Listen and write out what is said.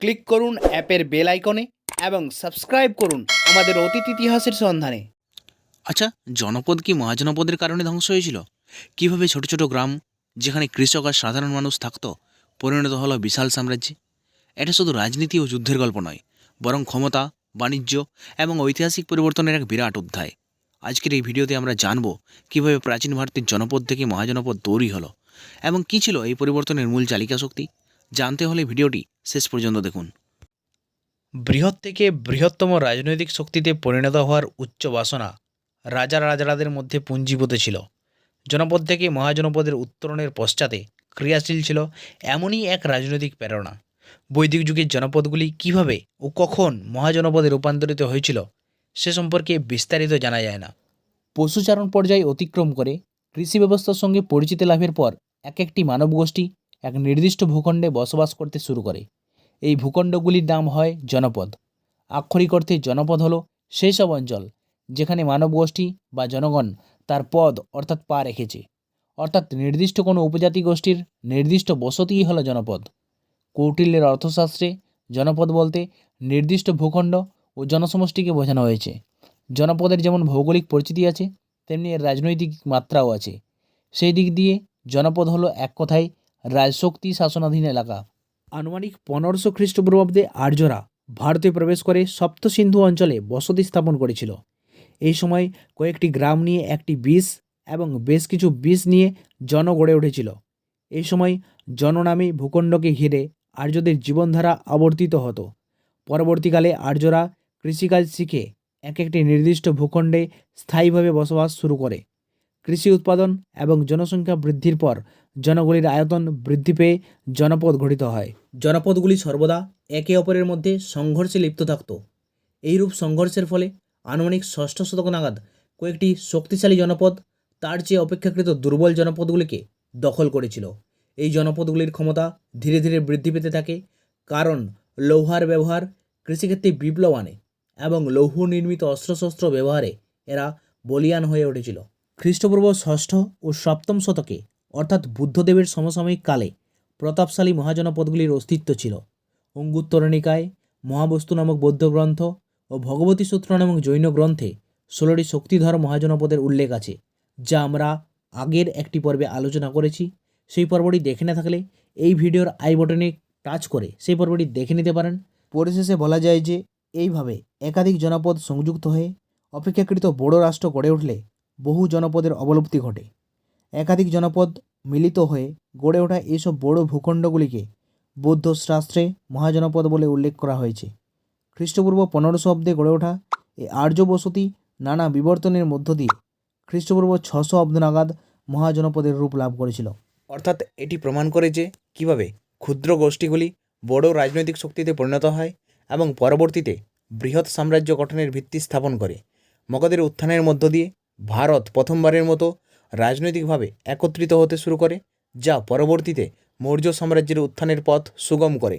Click করুন অ্যাপের bell আইকনে এবং সাবস্ক্রাইব করুন আমাদের অতীত ইতিহাসের সন্ধানে। আচ্ছা জনপদ কি মহাজনপদের কারণে ধ্বংস হয়েছিল? কীভাবে ছোট ছোট গ্রাম, যেখানে কৃষক আর সাধারণ মানুষ থাকত, পরিণত হলো বিশাল সাম্রাজ্যে? এটা শুধু রাজনীতি ও যুদ্ধের গল্প নয়, বরং ক্ষমতা, বাণিজ্য এবং ঐতিহাসিক পরিবর্তনের এক বিরাট অধ্যায়। আজকের এই ভিডিওতে আমরা জানব কীভাবে প্রাচীন ভারতের জনপদ থেকে মহাজনপদ তৈরি হলো এবং কী ছিল এই পরিবর্তনের মূল চালিকা শক্তি জানতে হলে ভিডিওটি শেষ পর্যন্ত দেখুন। বৃহৎ থেকে বৃহত্তম রাজনৈতিক শক্তিতে পরিণত হওয়ার উচ্চ বাসনা রাজা রাজারাদের মধ্যে পুঞ্জীভূত ছিল। জনপদ থেকে মহাজনপদের উত্তরণের পশ্চাতে ক্রিয়াশীল ছিল এমনই এক রাজনৈতিক প্রেরণা। বৈদিক যুগের জনপদগুলি কীভাবে ও কখন মহাজনপদে রূপান্তরিত হয়েছিল সে সম্পর্কে বিস্তারিত জানা যায় না। পশুচারণ পর্যায়ে অতিক্রম করে কৃষি ব্যবস্থার সঙ্গে পরিচিতি লাভের পর এক একটি মানব গোষ্ঠী এক নির্দিষ্ট ভূখণ্ডে বসবাস করতে শুরু করে। এই ভূখণ্ডগুলির নাম হয় জনপদ। আক্ষরিক অর্থে জনপদ হলো সেই সব অঞ্চল যেখানে মানব গোষ্ঠী বা জনগণ তার পদ অর্থাৎ পা রেখেছে। অর্থাৎ নির্দিষ্ট কোনো উপজাতি গোষ্ঠীর নির্দিষ্ট বসতিই হলো জনপদ। কৌটিল্যের অর্থশাস্ত্রে জনপদ বলতে নির্দিষ্ট ভূখণ্ড ও জনসমষ্টিকে বোঝানো হয়েছে। জনপদের যেমন ভৌগোলিক পরিচিতি আছে, তেমনি এর রাজনৈতিক মাত্রাও আছে। সেই দিক দিয়ে জনপদ হলো এক কথায় রাজশক্তি শাসনাধীন এলাকা। আনুমানিক পনেরোশো খ্রিস্টপূর্বাব্দে আর্যরা ভারতে প্রবেশ করে সপ্ত সিন্ধু অঞ্চলে বসতি স্থাপন করেছিল। এই সময় কয়েকটি গ্রাম নিয়ে একটি বিষ এবং বেশ কিছু বিষ নিয়ে জন গড়ে উঠেছিল। এই সময় জন নামে ভূখণ্ডকে ঘিরে আর্যদের জীবনধারা আবর্তিত হতো। পরবর্তীকালে আর্যরা কৃষিকাজ শিখে এক একটি নির্দিষ্ট ভূখণ্ডে স্থায়ীভাবে বসবাস শুরু করে। কৃষি উৎপাদন এবং জনসংখ্যা বৃদ্ধির পর জনগুলির আয়তন বৃদ্ধি পেয়ে জনপদ গঠিত হয়। জনপদগুলি সর্বদা একে অপরের মধ্যে সংঘর্ষে লিপ্ত থাকত। এইরূপ সংঘর্ষের ফলে আনুমানিক ষষ্ঠ শতক নাগাদ কয়েকটি শক্তিশালী জনপদ তার চেয়ে অপেক্ষাকৃত দুর্বল জনপদগুলিকে দখল করেছিল। এই জনপদগুলির ক্ষমতা ধীরে ধীরে বৃদ্ধি পেতে থাকে কারণ লৌহার ব্যবহার কৃষিক্ষেত্রে বিপ্লব আনে এবং লৌহ নির্মিত অস্ত্রশস্ত্র ব্যবহারে এরা বলিয়ান হয়ে উঠেছিল। খ্রিস্টপূর্ব ষষ্ঠ ও সপ্তম শতকে, অর্থাৎ বুদ্ধদেবের সমসাময়িক কালে, প্রতাপশালী মহাজনপদগুলির অস্তিত্ব ছিল। অঙ্গুত্তরণিকায়, মহাবস্তু নামক বৌদ্ধ গ্রন্থ ও ভগবতী সূত্র নামক জৈন গ্রন্থে ষোলোটি শক্তিধর মহাজনপদের উল্লেখ আছে, যা আমরা আগের একটি পর্বে আলোচনা করেছি। সেই পর্বটি দেখে না থাকলে এই ভিডিওর আই বটনে টাচ করে সেই পর্বটি দেখে নিতে পারেন। পরিশেষে বলা যায় যে, এইভাবে একাধিক জনপদ সংযুক্ত হয়ে, অপেক্ষাকৃত বড় রাষ্ট্র গড়ে উঠলে বহু জনপদের অবলুপ্তি ঘটে। একাধিক জনপদ মিলিত হয়ে গড়ে ওঠা এইসব বড় ভূখণ্ডগুলিকে বৌদ্ধ শাস্ত্রে মহাজনপদ বলে উল্লেখ করা হয়েছে। খ্রিস্টপূর্ব পনেরোশো অব্দে গড়ে ওঠা এই আর্য বসতি নানা বিবর্তনের মধ্য দিয়ে খ্রিস্টপূর্ব ছশো অব্দ নাগাদ মহাজনপদের রূপ লাভ করেছিল। অর্থাৎ এটি প্রমাণ করে যে কীভাবে ক্ষুদ্র গোষ্ঠীগুলি বড় রাজনৈতিক শক্তিতে পরিণত হয় এবং পরবর্তীতে বৃহৎ সাম্রাজ্য গঠনের ভিত্তি স্থাপন করে। মগধের উত্থানের মধ্য দিয়ে ভারত প্রথমবারের মতো রাজনৈতিকভাবে একত্রিত হতে শুরু করে, যা পরবর্তীতে মৌর্য সাম্রাজ্যের উত্থানের পথ সুগম করে।